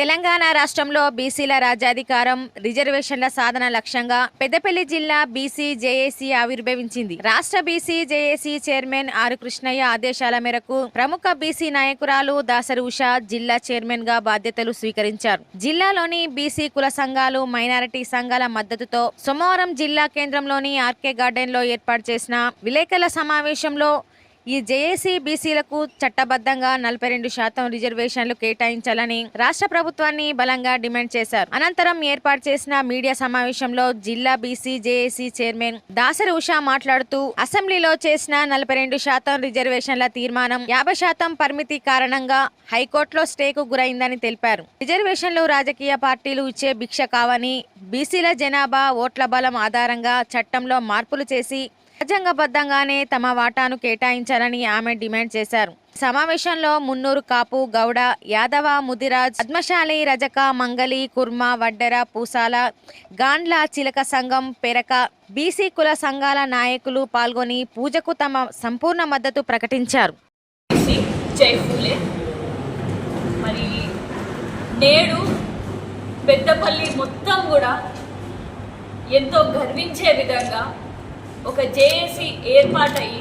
తెలంగాణ రాష్ట్రంలో బీసీల రాజ్యాధికారం రిజర్వేషన్ల సాధన లక్ష్యంగా పెద్దపల్లి జిల్లా బీసీ జేఏసీ ఆవిర్భవించింది. రాష్ట్ర BC JAC chairman R Krishnaiah ఆదేశాల మేరకు ప్రముఖ బీసీ నాయకురాలు దాసరి ఉషా జిల్లా చైర్మన్గా బాధ్యతలు స్వీకరించారు. జిల్లాలోని బీసీ కుల సంఘాలు మైనారిటీ సంఘాల మద్దతుతో సోమవారం జిల్లా కేంద్రంలోని ఆర్కే గార్డెన్లో ఏర్పాటు చేసిన విలేకరుల సమావేశంలో ఈ జేఏసీ బీసీలకు చట్టబద్ధంగా నలభై రెండు శాతం రిజర్వేషన్లు కేటాయించాలని రాష్ట్ర ప్రభుత్వాన్ని బలంగా డిమాండ్ చేశారు. అనంతరం ఏర్పాటు చేసిన మీడియా సమావేశంలో జిల్లా BC JAC chairman Dasari Usha మాట్లాడుతూ అసెంబ్లీలో చేసిన నలభై రెండు శాతం రిజర్వేషన్ల తీర్మానం యాభై శాతం పరిమితి కారణంగా హైకోర్టులో స్టేకు గురైందని తెలిపారు. రిజర్వేషన్లు రాజకీయ పార్టీలు ఇచ్చే భిక్ష కావని బీసీల జనాభా ఓట్ల బలం ఆధారంగా చట్టంలో మార్పులు చేసి రాజ్యాంగబద్ధంగానే తమ వాటాను కేటాయించాలని ఆమె డిమాండ్ చేశారు. సమావేశంలో మున్నూరు కాపు గౌడ యాదవ ముదిరాజ్ పద్మశాలి రజక మంగలి కుర్మ వడ్డెర పూసాల గాండ్ల చిలక సంఘం పెరక బీసీ కుల సంఘాల నాయకులు పాల్గొని పూజకు తమ సంపూర్ణ మద్దతు ప్రకటించారు. మరి నేడు పెద్దపల్లి మొత్తం కూడా ఎంతో గర్వించే విధంగా ఒక జేఏసీ ఏర్పాటయ్యి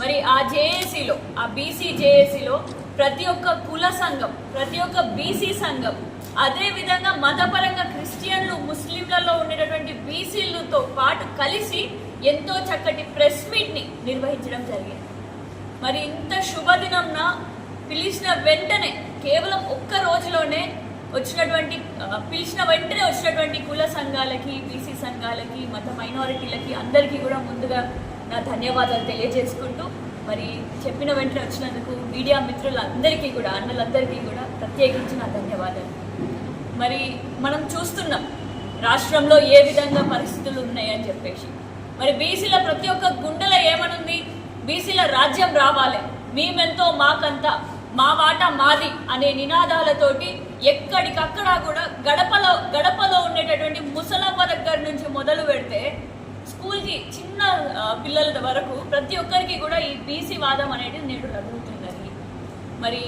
మరి ఆ జేఏసీలో ఆ బీసీ జేఏసీలో ప్రతి ఒక్క కుల సంఘం ప్రతి ఒక్క బీసీ సంఘం అదేవిధంగా మతపరంగా క్రిస్టియన్లు ముస్లింలలో ఉండేటటువంటి బీసీలతో పాటు కలిసి ఎంతో చక్కటి ప్రెస్ మీట్ని నిర్వహించడం జరిగింది. మరి ఇంత శుభదినంన పిలిచిన వెంటనే కేవలం ఒక్క రోజులోనే వచ్చినటువంటి పిలిచిన వెంటనే వచ్చినటువంటి కుల సంఘాలకి బీసీ సంఘాలకి మత మైనారిటీలకి అందరికీ కూడా ముందుగా నా ధన్యవాదాలు తెలియజేసుకుంటూ మరి చెప్పిన వెంటనే వచ్చినందుకు మీడియా మిత్రులందరికీ కూడా అన్నలందరికీ కూడా ప్రత్యేకించి నా ధన్యవాదాలు. మరి మనం చూస్తున్నాం రాష్ట్రంలో ఏ విధంగా పరిస్థితులు ఉన్నాయని చెప్పేసి. మరి బీసీల ప్రతి ఒక్క గుండెల ఏమనుంది? బీసీల రాజ్యం రావాలి. మేమెంతో మాకంతా మా వాటా మాది అనే నినాదాలతోటి ఎక్కడికక్కడ కూడా గడపలో గడపలో ఉండేటటువంటి ముసలమ్మ మొదలు పెడితే స్కూల్కి చిన్న పిల్లల వరకు ప్రతి ఒక్కరికి కూడా ఈ బీసీ వాదం అనేది నేడు రగులుతున్నది మరి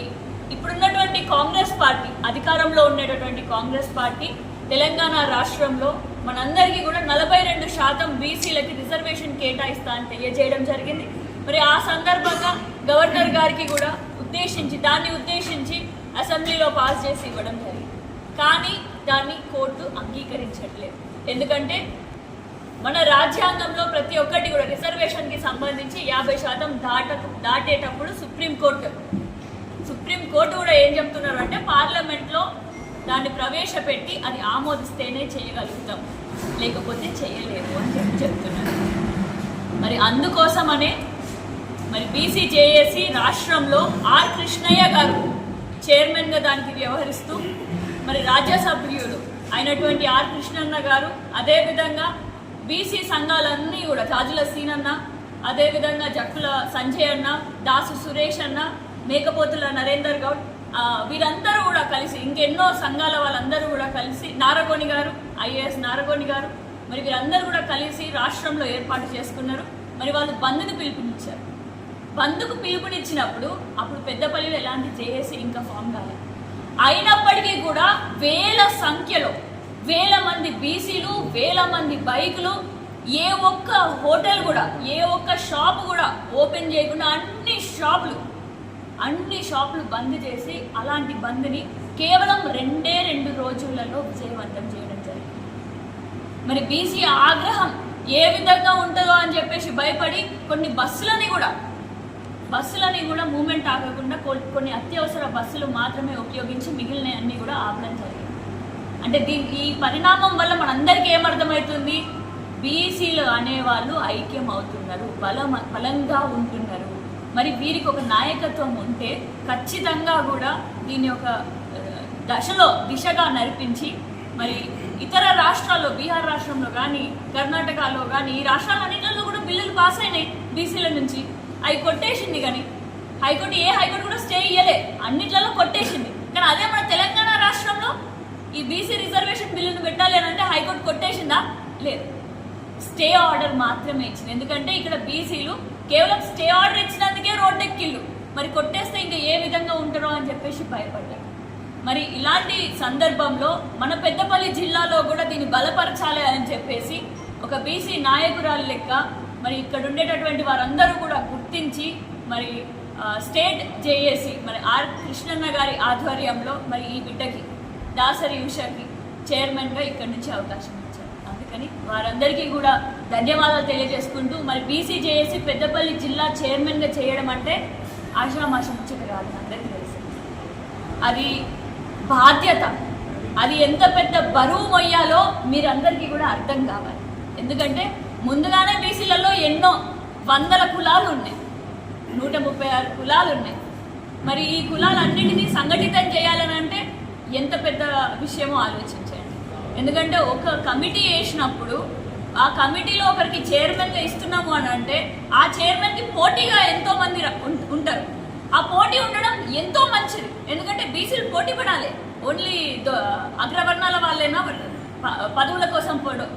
ఇప్పుడున్నటువంటి కాంగ్రెస్ పార్టీ అధికారంలో ఉండేటటువంటి కాంగ్రెస్ పార్టీ తెలంగాణ రాష్ట్రంలో మనందరికీ కూడా నలభై రెండు శాతం బీసీలకి రిజర్వేషన్ కేటాయిస్తా అని తెలియజేయడం జరిగింది. మరి ఆ సందర్భంగా గవర్నర్ గారికి కూడా ఉద్దేశించి దాన్ని ఉద్దేశించి అసెంబ్లీలో పాస్ చేసి ఇవ్వడం జరిగింది. కానీ దాన్ని కోర్టు అంగీకరించట్లేదు. ఎందుకంటే మన రాజ్యాంగంలో ప్రతి ఒక్కటి కూడా రిజర్వేషన్కి సంబంధించి యాభై శాతం దాట దాటేటప్పుడు సుప్రీంకోర్టు సుప్రీంకోర్టు కూడా ఏం చెప్తున్నారు అంటే పార్లమెంట్లో దాన్ని ప్రవేశపెట్టి అది ఆమోదిస్తేనే చేయగలుగుతాం. లేకపోతే చేయలేము అని చెప్పి చెప్తున్నారు. మరి అందుకోసమనే మరి బీసీ జేఏసీ రాష్ట్రంలో ఆర్ కృష్ణయ్య గారు చైర్మన్గా దానికి వ్యవహరిస్తూ మరి రాజ్యసభ్యులు అయినటువంటి ఆర్ కృష్ణన్న గారు అదేవిధంగా బీసీ సంఘాలన్నీ కూడా జాజుల అన్న అదేవిధంగా జక్కుల సంజయ్ అన్న దాసు సురేష్ అన్న మేకపోతుల నరేందర్ గౌడ్ వీరందరూ కూడా కలిసి ఇంకెన్నో సంఘాల వాళ్ళందరూ కూడా కలిసి నారగోని గారు ఐఏఎస్ నారగోని గారు మరి వీరందరూ కూడా కలిసి రాష్ట్రంలో ఏర్పాటు చేసుకున్నారు. మరి వాళ్ళు బంద్ని పిలుపునిచ్చారు. బంద్కు పిలుపునిచ్చినప్పుడు అప్పుడు పెద్దపల్లిలో ఎలాంటి జేఏసీ ఇంకా ఫామ్ కాలేదు అయినప్పటికీ కూడా వేల సంఖ్యలో వేల మంది బీసీలు వేల మంది బైకులు ఏ ఒక్క హోటల్ కూడా ఏ ఒక్క షాప్ కూడా ఓపెన్ చేయకుండా అన్ని షాపులు అన్ని షాపులు బంద్ చేసి అలాంటి బంద్ని కేవలం రెండే రెండు రోజులలో విజయవంతం చేయడం జరిగింది. మరి బీసీ ఆగ్రహం ఏ విధంగా ఉంటుందో అని చెప్పేసి భయపడి కొన్ని బస్సులని కూడా బస్సులని కూడా మూమెంట్ ఆగకుండా కొన్ని అత్యవసర బస్సులు మాత్రమే ఉపయోగించి మిగిలిన అన్ని కూడా ఆపడం జరిగింది. అంటే దీని ఈ పరిణామం వల్ల మనందరికీ ఏమర్థమవుతుంది? బీసీలు అనేవాళ్ళు ఐక్యం అవుతున్నారు బలం బలంగా ఉంటున్నారు. మరి వీరికి ఒక నాయకత్వం ఉంటే ఖచ్చితంగా కూడా దీని ఒక దశలో దిశగా నడిపించి మరి ఇతర రాష్ట్రాల్లో బీహార్ రాష్ట్రంలో కానీ కర్ణాటకలో కానీ ఈ రాష్ట్రాలన్నింటిలో కూడా బిల్లులు పాస్ అయినాయి బీసీల నుంచి. అవి కొట్టేసింది కానీ హైకోర్టు ఏ హైకోర్టు కూడా స్టే ఇయ్యలే. అన్నిట్లలో కొట్టేసింది. కానీ అదే మన తెలంగాణ ఈ బీసీ రిజర్వేషన్ బిల్లును పెట్టాలి అని అంటే హైకోర్టు కొట్టేసిందా? లేదు. స్టే ఆర్డర్ మాత్రమే ఇచ్చింది. ఎందుకంటే ఇక్కడ బీసీలు కేవలం స్టే ఆర్డర్ ఇచ్చినందుకే రోడ్డు ఎక్కిళ్ళు మరి కొట్టేస్తే ఇంకా ఏ విధంగా ఉంటారో అని చెప్పేసి భయపడ్డారు. మరి ఇలాంటి సందర్భంలో మన పెద్దపల్లి జిల్లాలో కూడా దీన్ని బలపరచాలి అని చెప్పేసి ఒక బీసీ నాయకురాలు లెక్క మరి ఇక్కడ ఉండేటటువంటి వారందరూ కూడా గుర్తించి మరి స్టేట్ జేఏసీ మరి ఆర్ కృష్ణన్న గారి ఆధ్వర్యంలో మరి ఈ బిడ్డకి దాసరి ఉషకి చైర్మన్గా ఇక్కడి నుంచి అవకాశం ఇచ్చారు. అందుకని వారందరికీ కూడా ధన్యవాదాలు తెలియజేసుకుంటూ మరి బీసీ చేసి పెద్దపల్లి జిల్లా చైర్మన్గా చేయడం అంటే ఆషామాషం ముచ్చట కాదు అందరికీ తెలుసు. అది బాధ్యత. అది ఎంత పెద్ద బరువు మొయ్యాలో మీరందరికీ కూడా అర్థం కావాలి. ఎందుకంటే ముందుగానే బీసీలలో ఎన్నో వందల కులాలు ఉన్నాయి. నూట ముప్పై ఆరు కులాలు ఉన్నాయి. మరి ఈ కులాలన్నింటినీ సంఘటితం చేయాలని అంటే ఎంత పెద్ద విషయమో ఆలోచించండి. ఎందుకంటే ఒక కమిటీ వేసినప్పుడు ఆ కమిటీలో ఒకరికి చైర్మన్గా ఇస్తున్నాము అని అంటే ఆ చైర్మన్కి పోటీగా ఎంతో మంది ర- ఉం- ఉంటారు. ఆ పోటీ ఉండడం ఎంతో మంచిది. ఎందుకంటే బీసీలు పోటీ పడాలి. ఓన్లీ ద- అగ్రవర్ణాల వాళ్ళైనా ప- పదవుల కోసం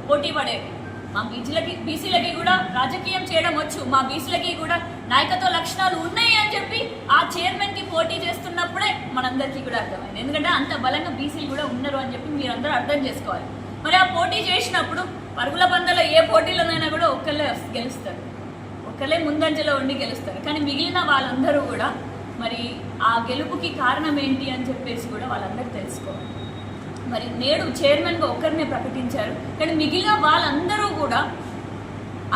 పోటీ పడేది మా బీసీలకి బీసీలకి కూడా రాజకీయం చేయడం వచ్చు. మా బీసీలకి కూడా నాయకత్వ లక్షణాలు ఉన్నాయి అని చెప్పి ఆ చైర్మన్కి పోటీ చేస్తున్నప్పుడే మనందరికీ కూడా అర్థమైంది. ఎందుకంటే అంత బలంగా బీసీలు కూడా ఉన్నారు అని చెప్పి మీరందరూ అర్థం చేసుకోవాలి. మరి ఆ పోటీ చేసినప్పుడు పరుగుల పందలో ఏ పోటీలోనైనా కూడా ఒక్కళ్ళే గెలుస్తారు. ఒక్కళ్ళే ముందంజలో ఉండి గెలుస్తారు. కానీ మిగిలిన వాళ్ళందరూ కూడా మరి ఆ గెలుపుకి కారణం ఏంటి అని చెప్పేసి కూడా వాళ్ళందరూ తెలుసుకోవాలి. మరి నేడు చైర్మన్గా ఒక్కరినే ప్రకటించారు. కానీ మిగిలిన వాళ్ళందరూ కూడా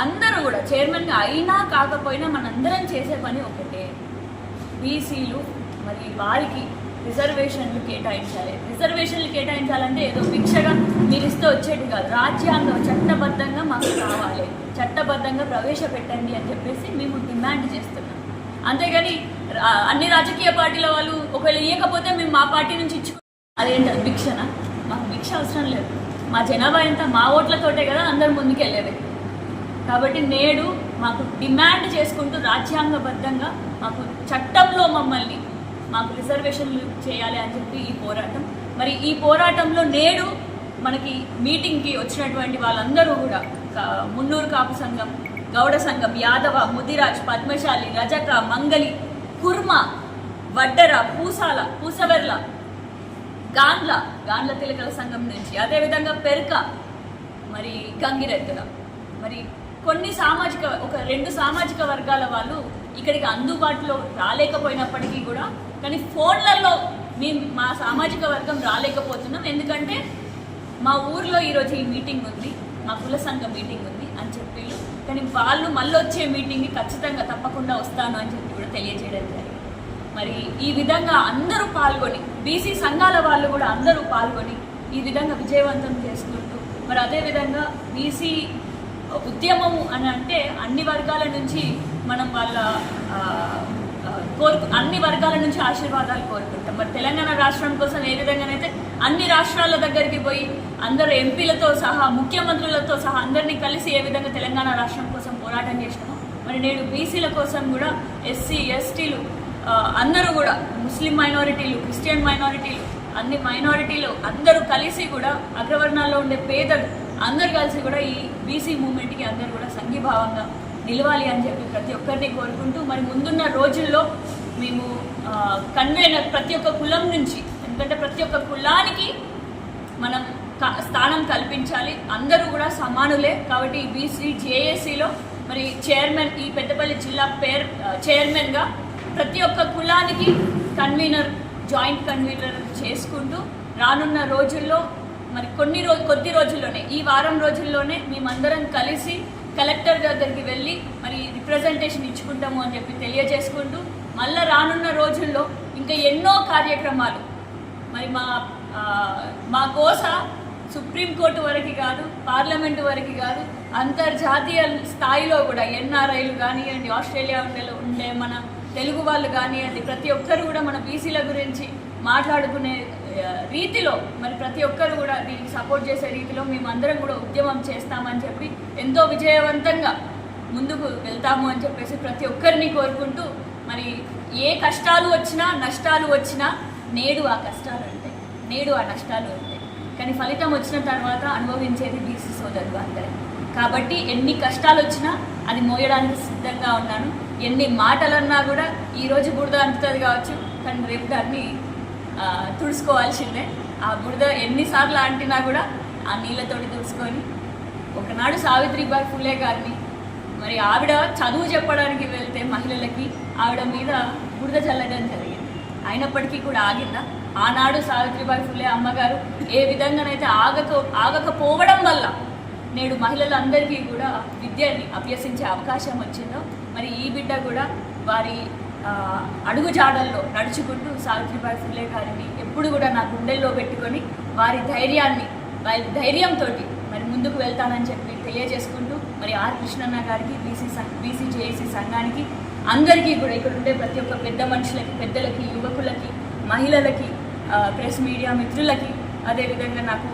అందరూ కూడా చైర్మన్గా అయినా కాకపోయినా మనందరం చేసే పని ఒకటే. బీసీలు మరి వారికి రిజర్వేషన్లు కేటాయించాలి. రిజర్వేషన్లు కేటాయించాలంటే ఏదో భిక్షగా మీరు ఇస్తే వచ్చేది కాదు. రాజ్యాంగం చట్టబద్ధంగా మాకు కావాలి. చట్టబద్ధంగా ప్రవేశపెట్టండి అని చెప్పేసి మేము డిమాండ్ చేస్తున్నాం. అంతేగాని అన్ని రాజకీయ పార్టీల వాళ్ళు ఒకవేళ ఇవ్వకపోతే మేము మా పార్టీ నుంచి ఇచ్చుకో అదేంటారు భిక్షణ మాకు భిక్ష అవసరం లేదు. మా జనాభా ఎంత? మా ఓట్లతోటే కదా అందరు ముందుకెళ్ళేది. కాబట్టి నేడు మాకు డిమాండ్ చేసుకుంటూ రాజ్యాంగబద్ధంగా మాకు చట్టంలో మమ్మల్ని మాకు రిజర్వేషన్లు చేయాలి అని చెప్పి ఈ పోరాటం. మరి ఈ పోరాటంలో నేడు మనకి మీటింగ్కి వచ్చినటువంటి వాళ్ళందరూ కూడా మున్నూరు కాపు సంఘం గౌడ సంఘం యాదవ ముదిరాజ్ పద్మశాలి రజక మంగలి కుర్మ వడ్డర పూసాల పూసవెర్ల గాండ్ల గాండ్ల తిలకల సంఘం నుంచి. అదేవిధంగా పెరక మరి గంగిరెద్దుల. మరి కొన్ని సామాజిక ఒక రెండు సామాజిక వర్గాల వాళ్ళు ఇక్కడికి అందుబాటులో రాలేకపోయినప్పటికీ కూడా కానీ ఫోన్లలో మేము మా సామాజిక వర్గం రాలేకపోతున్నాం. ఎందుకంటే మా ఊర్లో ఈరోజు ఈ మీటింగ్ ఉంది మా కుల సంఘ మీటింగ్ ఉంది అని చెప్పి. కానీ వాళ్ళు మళ్ళీ వచ్చే మీటింగ్కి ఖచ్చితంగా తప్పకుండా వస్తాను అని చెప్పి కూడా తెలియజేయడం జరిగింది. మరి ఈ విధంగా అందరూ పాల్గొని బీసీ సంఘాల వాళ్ళు కూడా అందరూ పాల్గొని ఈ విధంగా విజయవంతం చేసుకుంటూ మరి అదేవిధంగా బీసీ ఉద్యమము అని అంటే అన్ని వర్గాల నుంచి మనం వాళ్ళ కోరుకు అన్ని వర్గాల నుంచి ఆశీర్వాదాలు కోరుకుంటాం. మరి తెలంగాణ రాష్ట్రం కోసం ఏ విధంగానైతే అన్ని రాష్ట్రాల దగ్గరికి పోయి అందరు ఎంపీలతో సహా ముఖ్యమంత్రులతో సహా అందరినీ కలిసి ఏ విధంగా తెలంగాణ రాష్ట్రం కోసం పోరాటం చేసినామో మరి నేడు బీసీల కోసం కూడా ఎస్సీ ఎస్టీలు అందరూ కూడా ముస్లిం మైనారిటీలు క్రిస్టియన్ మైనారిటీలు అన్ని మైనారిటీలు అందరూ కలిసి కూడా అగ్రవర్ణాల్లో ఉండే పేదలు అందరు కలిసి కూడా ఈ బీసీ మూమెంట్కి అందరూ కూడా సంఘీభావంగా నిలవాలి అని చెప్పి ప్రతి ఒక్కరిని కోరుకుంటూ మరి ముందున్న రోజుల్లో మేము కన్వీనర్ ప్రతి ఒక్క కులం నుంచి ఎందుకంటే ప్రతి ఒక్క కులానికి మనం స్థానం కల్పించాలి. అందరూ కూడా సమానులే. కాబట్టి ఈ బీసీ జేఏసీలో మరి చైర్మన్ ఈ పెద్దపల్లి జిల్లా పేర్ చైర్మన్గా ప్రతి ఒక్క కులానికి కన్వీనర్ జాయింట్ కన్వీనర్ చేసుకుంటూ రానున్న రోజుల్లో మరి కొన్ని రోజు కొద్ది రోజుల్లోనే ఈ వారం రోజుల్లోనే మేమందరం కలిసి కలెక్టర్ దగ్గరికి వెళ్ళి మరి రిప్రజెంటేషన్ ఇచ్చుకుంటాము అని చెప్పి తెలియజేసుకుంటూ మళ్ళా రానున్న రోజుల్లో ఇంకా ఎన్నో కార్యక్రమాలు మరి మా మా కోస సుప్రీంకోర్టు వరకు కాదు పార్లమెంటు వరకు కాదు అంతర్జాతీయ స్థాయిలో కూడా ఎన్ఆర్ఐలు కానివ్వండి ఆస్ట్రేలియా ఉండే ఉండే మన తెలుగు వాళ్ళు కానివ్వండి ప్రతి ఒక్కరు కూడా మన బీసీల గురించి మాట్లాడుకునే రీతిలో మరి ప్రతి ఒక్కరు కూడా దీనికి సపోర్ట్ చేసే రీతిలో మేమందరం కూడా ఉద్యమం చేస్తామని చెప్పి ఎంతో విజయవంతంగా ముందుకు వెళ్తాము అని చెప్పేసి ప్రతి ఒక్కరిని కోరుకుంటూ మరి ఏ కష్టాలు వచ్చినా నష్టాలు వచ్చినా నేడు ఆ కష్టాలు ఉంటాయి నేడు ఆ నష్టాలు ఉంటాయి కానీ ఫలితం వచ్చిన తర్వాత అనుభవించేది బీసీ సోదరులు అందరూ కాబట్టి ఎన్ని కష్టాలు వచ్చినా అది మోయడానికి సిద్ధంగా ఉన్నాను. ఎన్ని మాటలన్నా కూడా ఈరోజు బురద అంటుతుంది కావచ్చు కానీ రేపు దాన్ని తుడుచుకోవాల్సిందే. ఆ బురద ఎన్నిసార్లు అంటినా కూడా ఆ నీళ్ళతోటి తుడుచుకొని ఒకనాడు సావిత్రిబాయి ఫులే గారిని మరి ఆవిడ చదువు చెప్పడానికి వెళ్తే మహిళలకి ఆవిడ మీద బురద చల్లడం జరిగింది. అయినప్పటికీ కూడా ఆగిందా? ఆనాడు సావిత్రిబాయి ఫులే అమ్మగారు ఏ విధంగానైతే ఆగక ఆగకపోవడం వల్ల నేడు మహిళలందరికీ కూడా విద్యని అభ్యసించే అవకాశం వచ్చిందో మరి ఈ బిడ్డ కూడా వారి అడుగు అడుగుజాడల్లో నడుచుకుంటూ సావిత్రిబాయి ఫులే గారిని ఎప్పుడు కూడా నా గుండెల్లో పెట్టుకొని వారి ధైర్యాన్ని వారి ధైర్యంతో మరి ముందుకు వెళ్తానని చెప్పి తెలియజేసుకుంటూ మరి ఆర్ కృష్ణన్న గారికి బీసీ సంఘ బీసీ జేఏసీ సంఘానికి అందరికీ కూడా ఇక్కడ ఉండే ప్రతి ఒక్క పెద్ద మనుషులకి పెద్దలకి యువకులకి మహిళలకి ప్రెస్ మీడియా మిత్రులకి అదేవిధంగా నాకు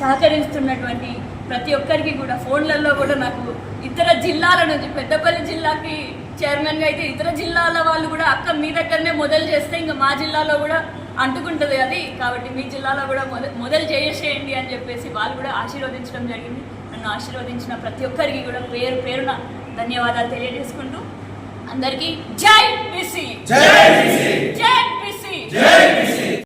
సహకరిస్తున్నటువంటి ప్రతి ఒక్కరికి కూడా ఫోన్లలో కూడా నాకు ఇతర జిల్లాల నుంచి పెద్దపల్లి చైర్మన్గా అయితే ఇతర జిల్లాల వాళ్ళు కూడా అక్క మీ దగ్గరనే మొదలు చేస్తే ఇంకా మా జిల్లాలో కూడా అంటుకుంటుంది అది. కాబట్టి మీ జిల్లాలో కూడా మొదలు మొదలు చేసేయండి అని చెప్పేసి వాళ్ళు కూడా ఆశీర్వదించడం జరిగింది. నన్ను ఆశీర్వదించిన ప్రతి ఒక్కరికి కూడా పేరు పేరున ధన్యవాదాలు తెలియజేసుకుంటూ అందరికీ జై బీసీ! జై బీసీ! జై బీసీ!